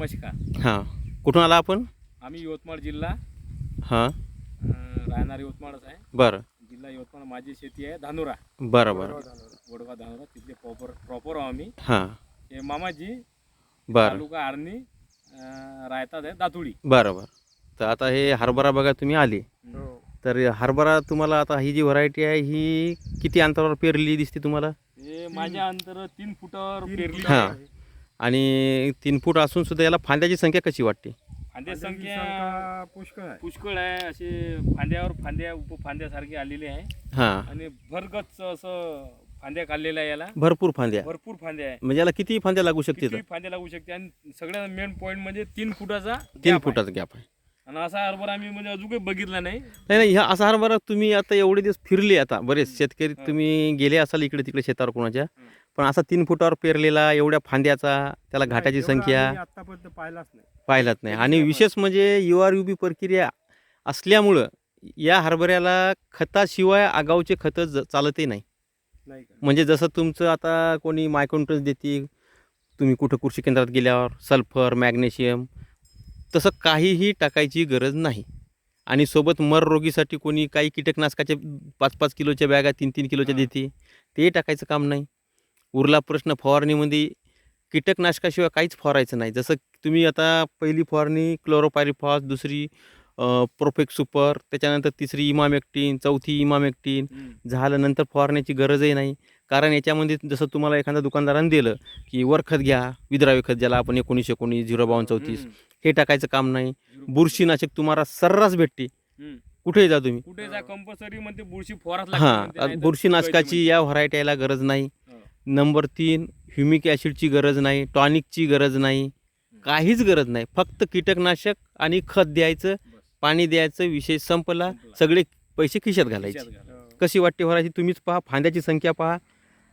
नमस्कार हां. कुठून आला आपण? आम्ही यवतमाळ जिल्हा हां. अं, राहणार यवतमाळच आहे. बरं. जिल्हा यवतमाळ माझी शेती आहे धानुरा. बरं बरं. वडगाव धानुरा. तिथले प्रॉपर प्रॉपर आहो आम्ही. हां. हे मामाजी बरं. तालुका आर्णी अं, राहतात आहे दातुडी बरं बरं. तर आता हे हरभरा बघा तुम्ही आले. तर हरभरा तुम्हाला आता ही जी व्हरायटी आहे ही किती अंतरावर पेरली दिसते तुम्हाला? हे माझ्या अंतर तीन फुटावर पेरली हां. आणि तीन फूट असून सुद्धा याला फांद्याची संख्या कशी वाटते? फांद्या संख्या पुष्कळ आहे. पुष्कळ आहे. असे फांद्यावर फांद्या उपफांद्यासारखे आलेले आहे. हां. आणि भरगच असं फांद्या काढलेल्या आहे याला. भरपूर फांद्या. भरपूर फांद्या आहे. म्हणजे याला किती फांद्या लागू शकते किती फांद्या लागू शकते. आणि सगळ्यात मेन पॉईंट म्हणजे तीन फुटाचा तीन gap. फुटाचा गॅप आहे. आणि असा हरभरा आम्ही म्हणजे अजून काही बघितला नाही. नाही नाही ह्या असा हरभरा तुम्ही आता एवढे दिवस फिरले आता. बरेच शेतकरी तुम्ही गेले असाल इकडे तिकडे शेतावर कोणाच्या. पण असा तीन फुटावर पेरलेला एवढ्या फांद्याचा त्याला घाटाची संख्या आतापर्यंत पाहिलाच नाही. पाहिलाच नाही. आणि विशेष म्हणजे यू आर यू बी प्रक्रिया असल्यामुळं या हरभऱ्याला खताशिवाय आगाऊचे खतं चालतही नाही. म्हणजे जसं तुमचं आता कोणी मायकोन्ट्रस देते तुम्ही कुठं कृषी केंद्रात गेल्यावर सल्फर मॅग्नेशियम तसं काहीही टाकायची गरज नाही. आणि सोबत मर रोगीसाठी कोणी काही कीटकनाशकाचे पाच पाच किलोच्या बॅगा तीन तीन किलोच्या. देते ते टाकायचं काम नाही. उरला प्रश्न फवारणीमध्ये कीटकनाशकाशिवाय काहीच फवारायचं नाही. जसं तुम्ही आता पहिली फवारणी क्लोरोपायरिफॉस दुसरी प्रोफेक्ट सुपर त्याच्यानंतर तिसरी इमामेक्टिन चौथी इमामेक्टिन झालं नंतर फवारण्याची गरजही नाही. कारण याच्यामध्ये जसं तुम्हाला एखाद्या दुकानदाराने दिलं की वर खत घ्या विद्रावी खत ज्याला आपण एकोणीस एकोणीस झिरो बावन्न चौतीस. हे टाकायचं काम नाही. बुरशीनाशक तुम्हाला सर्रास भेटते. कुठेही जा तुम्ही. कुठे जा कंपल्सरी म्हणते बुरशी फवाराच हां बुरशीनाशकाची या व्हरायटी याला गरज नाही. नंबर तीन ह्युमिक ॲसिडची गरज नाही टॉनिकची गरज नाही काहीच गरज नाही फक्त कीटकनाशक आणि खत द्यायचं पाणी द्यायचं विषय संपला. सगळे पैसे खिशात घालायचे हो. कशी वाटते व्हरायटी तुम्हीच पहा फांद्याची संख्या पहा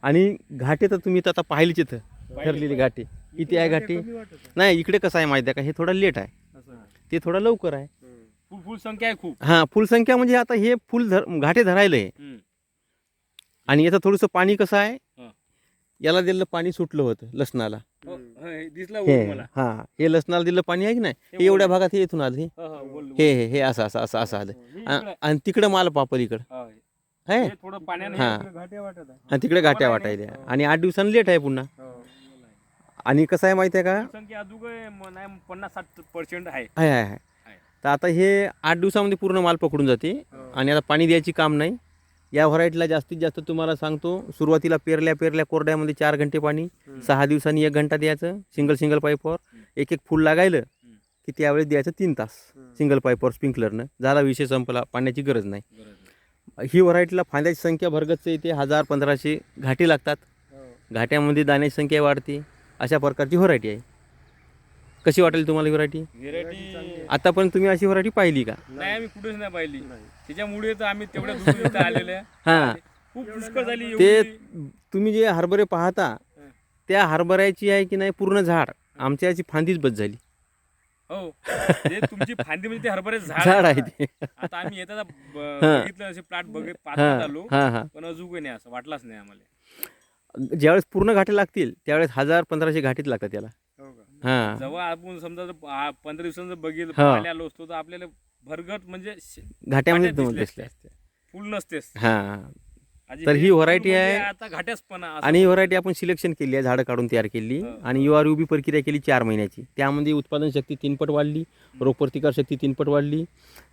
आणि घाटे तर तुम्ही तर आता पाहिलीच इथं ठरलेली घाटे किती आहे घाटी. नाही इकडे कसं आहे माहिती आहे का हे थोडं लेट आहे. ते थोडं लवकर आहे हम्म. फुल फुल संख्या आहे खूप हां फुलसंख्या म्हणजे आता हे फुल धर घाटे धरायला आहे. आणि याचं थोडंसं पाणी कसं आहे हां. याला दिलेलं पाणी सुटलं होतं लसणाला. हो, हो, हे दिसलं हे हां हे लसणाला दिलं पाणी आहे की नाही? हे हे एवढ्या भागात हे इथून आलं हे? हा, हा, हे हे हे असं असं असं असं आलं. हे आणि तिकडं माल पापल इकडं. हा, आहे हे? हां. आणि तिकडे घाट्या आहे वाटायल्या आणि आठ दिवसांनी लेट आहे पुन्हा. हो. आणि कसं आहे माहिती आहे का? संख्या अजून नाही पन्नास साठ पर्सेंट आहे. आहे आहे आहे. आहे. तर आता हे आठ दिवसामध्ये पूर्ण माल पकडून जाते. हो. आणि आता पाणी द्यायची काम नाही. या व्हरायटीला जास्तीत जास्त तुम्हाला सांगतो सुरुवातीला पेरल्या पेरल्या कोरड्यामध्ये चार घंटे पाणी. सहा दिवसांनी एक घंटा द्यायचं सिंगल सिंगल पाईपवर एक एक फूल लागायलं की त्यावेळेस द्यायचं तीन तास. सिंगल पाईपवर स्प्रिंकलरनं झाला विषय संपला पाण्याची गरज नाही. ही व्हरायटीला फांद्याची संख्या भरगतच येते हजार पंधराशे घाटी लागतात हो. घाट्यामध्ये दाण्याची संख्या वाढते अशा प्रकारची व्हरायटी आहे कशी वाटेल तुम्हाला व्हरायटी व्हेरायटी आतापर्यंत तुम्ही अशी व्हरायटी पाहिली का? नाही आम्ही कुठेच नाही पाहिली. त्याच्यामुळे तर आम्ही तेवढ्या दूर इथं आलेले आहे. हां. खूप पुष्कळ झाली ते एवढी. तुम्ही जे हरभरे पाहता त्या हरभऱ्याची आहे की नाही पूर्ण झाड? आमच्या याची फांदीच बस झाली. हो. ते तुमची फांदी म्हणजे ते हरभरे झाड झाड आहे ते. आता आम्ही येताना ब-. बघितलं असे प्लॉट बघ हां. आलो. हां हां. पण अजून नाही असं वाटलाच नाही आम्हाला. ज्यावेळेस पूर्ण घाटे लागतील त्यावेळेस हजार पंधराशे घाटीत लागतात त्याला हो. जेव्हा आपण समजा जर आ- पंधरा दिवसांचं बघितलं हा. पाहायला आलो असतो तर आपल्याला भरगट म्हणजे श- घाट्यामध्ये घाट्यात दोन दिसले दिसले फुल हां. आजी तर हे ही variety म्हणजे आहे. आता घाट्यासपणा असं आणि ही व्हरायटी आपण सिलेक्शन केली आहे झाडं काढून तयार केली. हा. आणि यू आर यू बी प्रक्रिया केली चार महिन्याची. त्यामध्ये उत्पादन शक्ती तीनपट वाढली रोगप्रतिकार शक्ती तीनपट वाढली.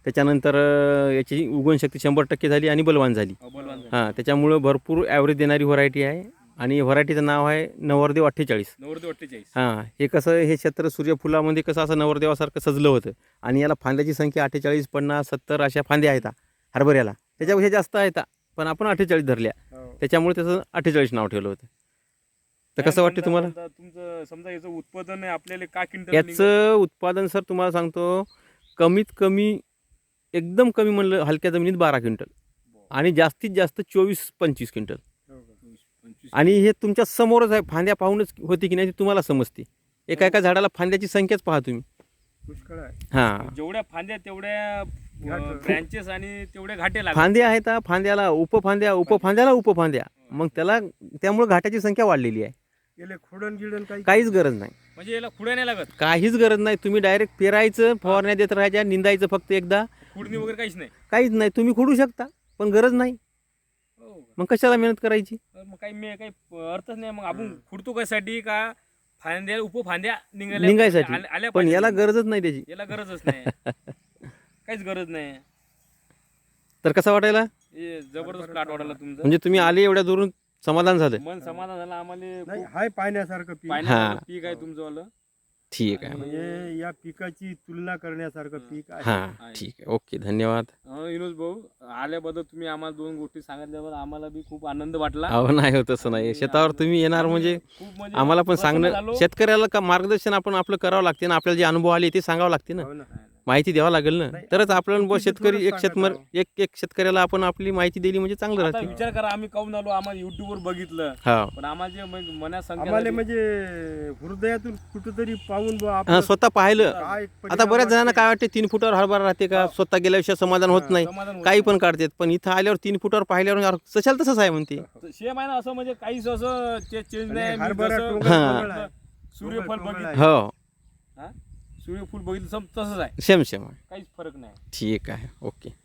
त्याच्यानंतर अं, याची उगवण शक्ती शंभर टक्के झाली आणि बलवान झाली. हो, बलवान झालं. हां त्याच्यामुळं भरपूर ॲव्हरेज देणारी व्हरायटी आहे. आणि व्हरायटीचं नाव आहे नवरदेव अठ्ठेचाळीस. नव्वद अठ्ठेचाळीस. हां हे कसं हे छत्र सूर्यफुलामध्ये कसं असं नवरदेवासारखं सजलं होतं. आणि याला फांद्याची संख्या अठ्ठेचाळीस पन्नास सत्तर अशा फांद्या आहेत हरभऱ्याला. त्याच्यापेक्षा जास्त आहेत पण आपण अठ्ठेचाळीस धरल्या. हो. त्याच्यामुळे त्याचं अठ्ठेचाळीस नाव ठेवलं होतं. तर कसं वाटतं तुम्हाला? तुमचं समजा याचं उत्पादन आहे आपल्याला का क्विंटल याचं उत्पादन सर तुम्हाला सांगतो कमीत कमी एकदम कमी म्हणलं हलक्या जमिनीत बारा क्विंटल. आणि जास्तीत जास्त चोवीस पंचवीस क्विंटल. हो आणि हे तुमच्या समोरच आहे फांद्या पाहूनच होती की नाही ते तुम्हाला समजते. एका एका झाडाला फांद्याची संख्याच पहा तुम्ही. पुष्कळ आहे. हां. जेवढ्या फांद्या तेवढ्या. ब्रँचेस आणि तेवढे घाटे लागतात. फांद्या आहेत हा, फांद्याला उपफांद्या उपफांद्याला उपफांद्या. मग त्याला त्यामुळे घाटाची संख्या वाढलेली आहे. गेले काही काहीच गरज नाही. म्हणजे याला खुड्या नाही लागत. काहीच गरज नाही. तुम्ही डायरेक्ट पेरायचं फवारण्या देत राहायच्या निंदायचं फक्त एकदा. खुडणी वगैरे काहीच नाही. काहीच नाही. तुम्ही खुडू शकता पण गरज नाही. हो? मग कशाला मेहनत करायची? तर मग काही मी काही अर्थच नाही. मग आपण खुडतो कशासाठी का? फांद्या उप फांद्या निघाल्या निघायसाठी. आल्या- आल्या पण पाहिजे. याला गरजच नाही त्याची. याला गरजच नाही. काहीच गरज नाही. तर कसा वाटायला? हे जबरदस्त प्लॉट वाढला तुमचं. म्हणजे तुम्ही आले एवढ्या दुरून समाधान झालं. मन समाधान झालं. आम्हाला नाही हाय पाहण्यासारखं पीक. पीक आहे तुमचं वालं ठीक आहे. म्हणजे या पिकाची तुलना करण्यासारखं पीक आहे. हां ठीक आहे. ओके धन्यवाद. विनोद भाऊ आल्याबद्दल तुम्ही आम्हाला दोन गोष्टी सांगितल्याबद्दल आम्हाला बी खूप आनंद वाटला अहो नाही होत तसं नाही शेतावर तुम्ही येणार म्हणजे खूप म्हणजे आम्हाला पण प्रसन्न सांगणं. शेतकऱ्याला का मार्गदर्शन आपण आपलं करावं लागते ना आपल्याला जे अनुभव आले ते सांगावं लागते ना हो ना. माहिती द्यावं लागेल ना? नाही, तरच आपल्याला बुवा चुकीचं शेतकरी एक शेतमर एक एक शेतकऱ्याला आपण आपली माहिती दिली म्हणजे चांगलं आता राहते. विचार करा आम्ही काहून आलो? आम्हाला युट्यूब वर बघितलं. हा. पण आम्हाला जे मग मनात आम्हाला म्हणजे हृदयातून कुठेतरी पाहून बुवा हा, आपण स्वतः पाहिलं. काय आता परिणाम बऱ्याच जणांना. काय वाटते तीन फुटावर हरभरा राहते का? स्वतः गेल्याविषयी समाधान होत नाही. समाधान होत काही. पण काढतात. पण इथं आल्यावर तीन फुटावर पाहिल्यावर यार, सशाल तसंच आहे म्हणते. शेम आहे ना असं म्हणजे काहीच असं चेंज आणि नाही. मी हरभरा जसं टोंगळ. टोंगळ आहे. सूर्यफल टोंगळ बघितलं. आहे. हो. हा? सूर्यफूल बघितलं सम- तसंच आहे. Same same. आहे काहीच फरक नाही. ठीक आहे. ओके.